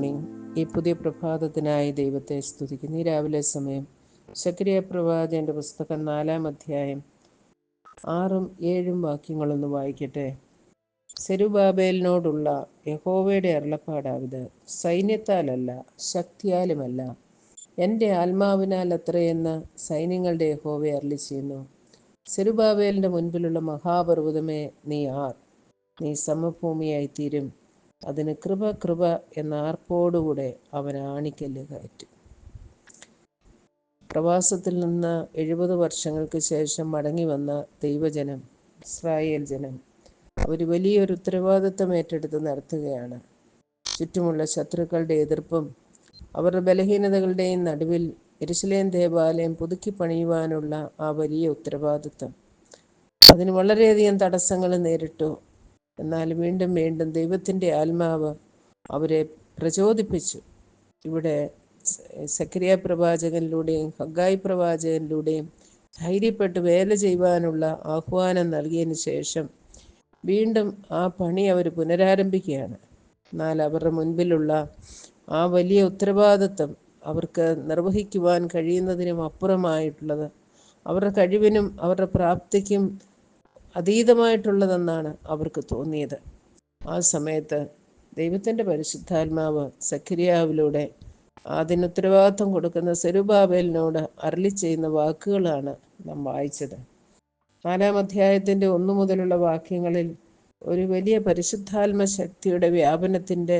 Morning ഈ പുതിയ പ്രഭാതത്തിനായി ദൈവത്തെ സ്തുതിക്കുന്നു. ഈ രാവിലെ സമയം ശക്രിയ പ്രവാചകന്റെ പുസ്തകം നാലാം അധ്യായം ആറും ഏഴും വാക്യങ്ങളൊന്ന് വായിക്കട്ടെ. സെരുബാബേലിനോടുള്ള യഹോവയുടെ അരുളപ്പാടാവിത് സൈന്യത്താലല്ല ശക്തിയാലുമല്ല. എന്റെ ആത്മാവിനാൽ അത്രയെന്ന് സൈന്യങ്ങളുടെ യഹോവയെ അരളി ചെയ്യുന്നു സെരുബാബേലിന്റെ മുൻപിലുള്ള മഹാപർവതമേ നീ ആർ. നീ സമഭൂമിയായി തീരും അതിന് കൃപ കൃപ എന്ന ആർപ്പോടുകൂടെ അവൻ ആണിക്കല്ല് കയറ്റി. പ്രവാസത്തിൽ നിന്ന് എഴുപത് വർഷങ്ങൾക്ക് ശേഷം മടങ്ങി വന്ന ദൈവജനം ഇസ്രായേൽ ജനം അവർ വലിയൊരു ഉത്തരവാദിത്വം ഏറ്റെടുത്ത് നടത്തുകയാണ്. ചുറ്റുമുള്ള ശത്രുക്കളുടെ എതിർപ്പും അവരുടെ ബലഹീനതകളുടെയും നടുവിൽ എരുസലേം ദേവാലയം പുതുക്കി പണിയുവാനുള്ള ആ വലിയ ഉത്തരവാദിത്വം അതിന് വളരെയധികം തടസ്സങ്ങൾ നേരിട്ടു. എന്നാൽ വീണ്ടും വീണ്ടും ദൈവത്തിന്റെ ആത്മാവ് അവരെ പ്രചോദിപ്പിച്ചു. ഇവിടെ സക്രിയ പ്രവാചകനിലൂടെയും ഹഗായി പ്രവാചകനിലൂടെയും ധൈര്യപ്പെട്ട് വേല ചെയ്യുവാനുള്ള ആഹ്വാനം നൽകിയതിന് ശേഷം വീണ്ടും ആ പണി അവർ പുനരാരംഭിക്കുകയാണ്. എന്നാൽ അവരുടെ മുൻപിലുള്ള ആ വലിയ ഉത്തരവാദിത്വം അവർക്ക് നിർവഹിക്കുവാൻ കഴിയുന്നതിനും അപ്പുറമായിട്ടുള്ളത്. അവരുടെ കഴിവിനും അവരുടെ പ്രാപ്തിക്കും അതീതമായിട്ടുള്ളതെന്നാണ് അവർക്ക് തോന്നിയത്. ആ സമയത്ത് ദൈവത്തിന്റെ പരിശുദ്ധാത്മാവ് സഖരിയാവിലൂടെ അതിന് ഉത്തരവാദിത്വം കൊടുക്കുന്ന സെരുബാബേലിനോട് അരളി ചെയ്യുന്ന വാക്കുകളാണ് നാം വായിച്ചത്. നാലാം അധ്യായത്തിന്റെ ഒന്നു മുതലുള്ള വാക്യങ്ങളിൽ ഒരു വലിയ പരിശുദ്ധാത്മ ശക്തിയുടെ വ്യാപനത്തിന്റെ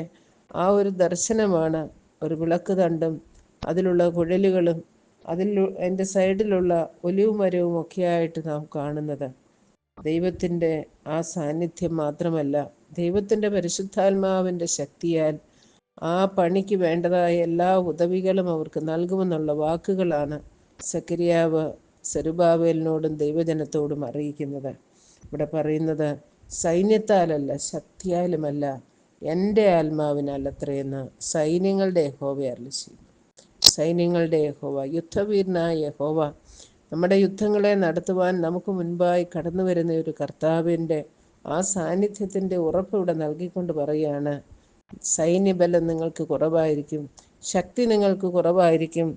ആ ഒരു ദർശനമാണ് ഒരു വിളക്ക് തണ്ടും അതിലുള്ള കുഴലുകളും അതിൽ എന്റെ സൈഡിലുള്ള ഒലിവ് മരവും ഒക്കെയായിട്ട് നാം കാണുന്നത്. ദൈവത്തിന്റെ ആ സാന്നിധ്യം മാത്രമല്ല ദൈവത്തിന്റെ പരിശുദ്ധാത്മാവിന്റെ ശക്തിയാൽ ആ പണിക്ക് വേണ്ടതായ എല്ലാ ഉദവികളും അവർക്ക് നൽകുമെന്നുള്ള വാക്കുകളാണ് സക്കരിയാവ് സെരുബാവേലിനോടും ദൈവജനത്തോടും അറിയിക്കുന്നത്. ഇവിടെ പറയുന്നത് സൈന്യത്താലല്ല ശക്തിയാലുമല്ല എന്റെ ആത്മാവിനാൽ അത്രയെന്ന് സൈന്യങ്ങളുടെ യഹോവ അരളി ചെയ്യുന്നു സൈന്യങ്ങളുടെ യഹോവ യുദ്ധവീരനായ യഹോവ നമ്മുടെ യുദ്ധങ്ങളെ നടത്തുവാൻ നമുക്ക് മുൻപായി കടന്നു വരുന്ന ഒരു കർത്താവിന്റെ ആ സാന്നിധ്യത്തിന്റെ ഉറപ്പ് ഇവിടെ നൽകിക്കൊണ്ട് പറയുകയാണ് സൈന്യബലം നിങ്ങൾക്ക് കുറവായിരിക്കും ശക്തി നിങ്ങൾക്ക് കുറവായിരിക്കും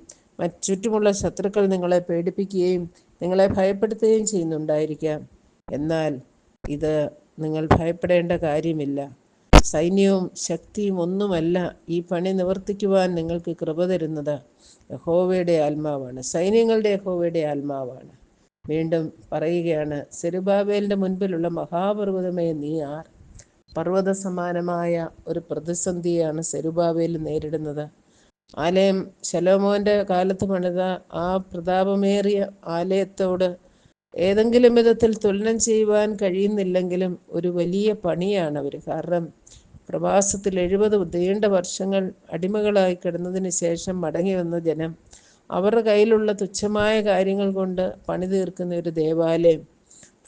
ചുറ്റുമുള്ള ശത്രുക്കൾ നിങ്ങളെ പേടിപ്പിക്കുകയും നിങ്ങളെ ഭയപ്പെടുത്തുകയും ചെയ്യുന്നുണ്ടായിരിക്കാം. എന്നാൽ ഇത് നിങ്ങൾ ഭയപ്പെടേണ്ട കാര്യമില്ല. സൈന്യവും ശക്തിയും ഒന്നുമല്ല ഈ പണി നിവർത്തിക്കുവാൻ നിങ്ങൾക്ക് കൃപ തരുന്നത് യഹോവയുടെ ആത്മാവാണ്. സൈന്യങ്ങളുടെ യഹോവയുടെ ആത്മാവാണ്. വീണ്ടും പറയുകയാണ് സെരുബാബേലിന്റെ മുൻപിലുള്ള മഹാപർവതമേ നീ ആർ. പർവത സമാനമായ ഒരു പ്രതിസന്ധിയാണ് സെരുബാബേൽ നേരിടുന്നത്. ആലയം ശലോമോന്റെ കാലത്ത് പണിത ആ പ്രതാപമേറിയ ആലയത്തോട് ഏതെങ്കിലും വിധത്തിൽ തുലനം ചെയ്യുവാൻ കഴിയുന്നില്ലെങ്കിലും ഒരു വലിയ പണിയാണ് അവർ കാരണം പ്രവാസത്തിൽ എഴുപത് നീണ്ട വർഷങ്ങൾ അടിമകളായി കിടന്നതിന് ശേഷം മടങ്ങി വന്ന ജനം അവരുടെ കയ്യിലുള്ള തുച്ഛമായ കാര്യങ്ങൾ കൊണ്ട് പണി തീർക്കുന്ന ഒരു ദേവാലയം.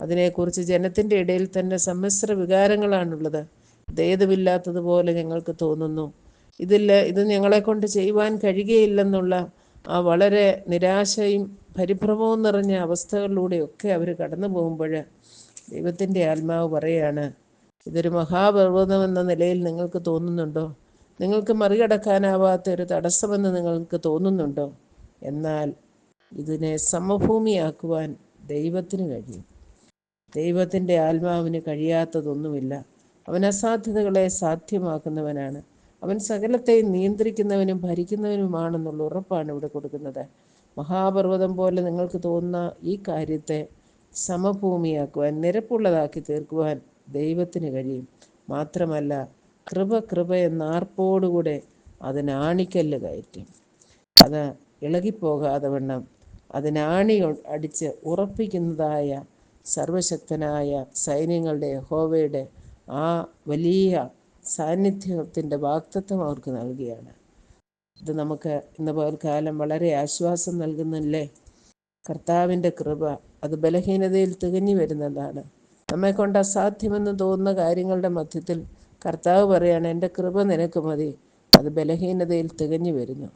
അതിനെക്കുറിച്ച് ജനത്തിന്റെ ഇടയിൽ തന്നെ സമ്മിശ്ര വികാരങ്ങളാണുള്ളത്. ദേതുമില്ലാത്തതുപോലെ ഞങ്ങൾക്ക് തോന്നുന്നു. ഇതില്ല ഇത് ഞങ്ങളെ കൊണ്ട് ചെയ്യുവാൻ കഴിയുകയില്ലെന്നുള്ള ആ വളരെ നിരാശയും പരിഭ്രമവും നിറഞ്ഞ അവസ്ഥകളിലൂടെയൊക്കെ അവർ കടന്നു പോകുമ്പോൾ ദൈവത്തിന്റെ ആത്മാവ് പറയാണ് ഇതൊരു മഹാപർവതം എന്ന നിലയിൽ നിങ്ങൾക്ക് തോന്നുന്നുണ്ടോ? നിങ്ങൾക്ക് മറികടക്കാനാവാത്ത ഒരു തടസ്സമെന്ന് നിങ്ങൾക്ക് തോന്നുന്നുണ്ടോ? എന്നാൽ ഇതിനെ സമഭൂമിയാക്കുവാൻ ദൈവത്തിന് കഴിയും. ദൈവത്തിന്റെ ആത്മാവിന് കഴിയാത്തതൊന്നുമില്ല. അവൻ അസാധ്യതകളെ സാധ്യമാക്കുന്നവനാണ്. അവൻ സകലത്തെയും നിയന്ത്രിക്കുന്നവനും ഭരിക്കുന്നവനുമാണെന്നുള്ള ഉറപ്പാണ് ഇവിടെ കൊടുക്കുന്നത്. മഹാപർവതം പോലെ നിങ്ങൾക്ക് തോന്നുന്ന ഈ കാര്യത്തെ സമഭൂമിയാക്കുവാൻ നിരപ്പുള്ളതാക്കി തീർക്കുവാൻ ദൈവത്തിന് കഴിയും. മാത്രമല്ല കൃപ കൃപ എന്ന ആർപ്പോടുകൂടെ അതിനാണിക്കല്ല് കയറ്റും. അത് ഇളകിപ്പോകാതെ വണ്ണം അതിനാണി അടിച്ച് ഉറപ്പിക്കുന്നതായ സർവശക്തനായ സൈന്യങ്ങളുടെ ഹോവയുടെ ആ വലിയ സാന്നിധ്യത്തിന്റെ വാക്തത്വം അവർക്ക് നൽകുകയാണ് ഇത് നമുക്ക് ഇന്ന് പോൽക്കാലം വളരെ ആശ്വാസം നൽകുന്നില്ലേ? കർത്താവിന്റെ കൃപ അത് ബലഹീനതയിൽ തികഞ്ഞു വരുന്നതാണ്. നമ്മെ കൊണ്ട് അസാധ്യമെന്ന് തോന്നുന്ന കാര്യങ്ങളുടെ മധ്യത്തിൽ കർത്താവ് പറയാണ് എന്റെ കൃപ നിനക്ക് മതി. അത് ബലഹീനതയിൽ തികഞ്ഞു വരുന്നു.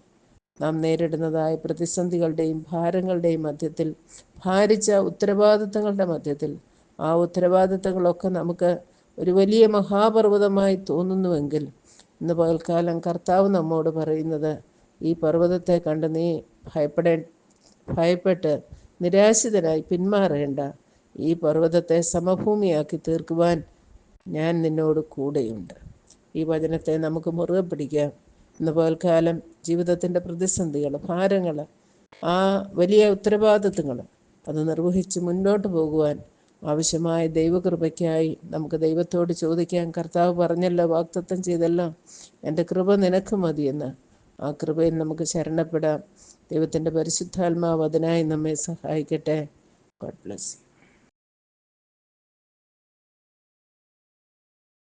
നാം നേരിടുന്നതായ പ്രതിസന്ധികളുടെയും ഭാരങ്ങളുടെയും മധ്യത്തിൽ ഭാരിച്ച ഉത്തരവാദിത്തങ്ങളുടെ മധ്യത്തിൽ ആ ഉത്തരവാദിത്തങ്ങളൊക്കെ നമുക്ക് ഒരു വലിയ മഹാപർവതമായി തോന്നുന്നുവെങ്കിൽ ഇന്ന് പകൽക്കാലം കർത്താവ് നമ്മോട് പറയുന്നത് ഈ പർവതത്തെ കണ്ട് നീ ഭയപ്പെടേ ഭയപ്പെട്ട് നിരാശിതനായി പിന്മാറേണ്ട. ഈ പർവതത്തെ സമഭൂമിയാക്കി തീർക്കുവാൻ ഞാൻ നിന്നോട് കൂടെയുണ്ട്. ഈ വചനത്തെ നമുക്ക് മുറുകെ പിടിക്കാം. ഇന്ന് പകൽക്കാലം ജീവിതത്തിന്റെ പ്രതിസന്ധികൾ ഭാരങ്ങൾ ആ വലിയ ഉത്തരവാദിത്വങ്ങൾ അത് നിർവഹിച്ച് മുന്നോട്ട് പോകുവാൻ ആവശ്യമായ ദൈവകൃപയ്ക്കായി നമുക്ക് ദൈവത്തോട് ചോദിക്കാൻ കർത്താവ് പറഞ്ഞല്ലോ വാക്തത്വം ചെയ്തല്ലോ. എന്റെ കൃപ നിനക്ക് മതിയെന്ന് ആ കൃപയിൽ നമുക്ക് ശരണപ്പെടാം. ദൈവത്തിന്റെ പരിശുദ്ധാത്മാവ് അതിനായി നമ്മെ സഹായിക്കട്ടെ. God bless you